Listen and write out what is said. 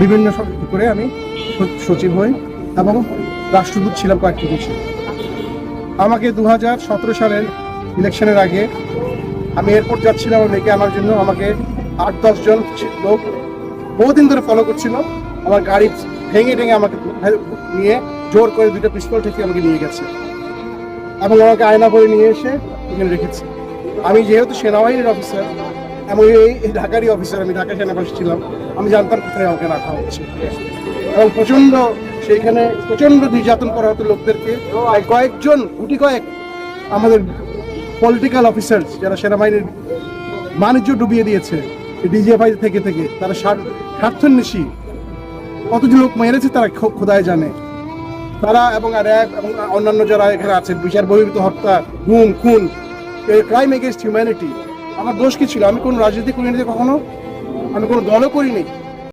বিভিন্ন করে আমি সচিব হই এবং রাষ্ট্রদূত ছিলাম কয়েকটি দেশে। আমাকে দু হাজার সতেরো সালের ইলেকশনের আগে আমি এয়ারপোর্ট যাচ্ছিলাম আমার মেয়েকে আনার জন্য, আমাকে আট দশজন লোক বহুদিন ধরে ফলো করছিল। আমার গাড়ি ভেঙে ভেঙে আমাকে নিয়ে জোর করে দুটো পিস্তল থেকে আমাকে নিয়ে গেছে এবং আমাকে আয়না করে নিয়ে এসে এখানে রেখেছে। আমি যেহেতু সেনাবাহিনীর অফিসার এবং এই ঢাকারই অফিসার আমি ঢাকা সেনাবাসী ছিলাম। আমি জানতাম কোথায় আমাকে রাখা হচ্ছে। এবং প্রচণ্ড সেইখানে প্রচণ্ড নির্যাতন করা হতো লোকদেরকে। আর কয়েকজন, গুটি কয়েক আমাদের পলিটিক্যাল অফিসার যারা সেনাবাহিনীর বাণিজ্য ডুবিয়ে দিয়েছে ডিজিএফআই থেকে থেকে, তারা স্বার্থ- স্বার্থন্বেষী। কতজন লোক মেরেছে তারা খোদায় জানে। তারা এবং র্যাব এবং অন্যান্য যারা এখানে আছে, বিচার বহির্ভূত হত্যা, গুম, খুন ক্রাইম এগেনস্ট হিউম্যানিটি আমার দোষ কি ছিল? আমি কোনো রাজনীতি করিনি কখনো? আমি কোনো দলও করিনি।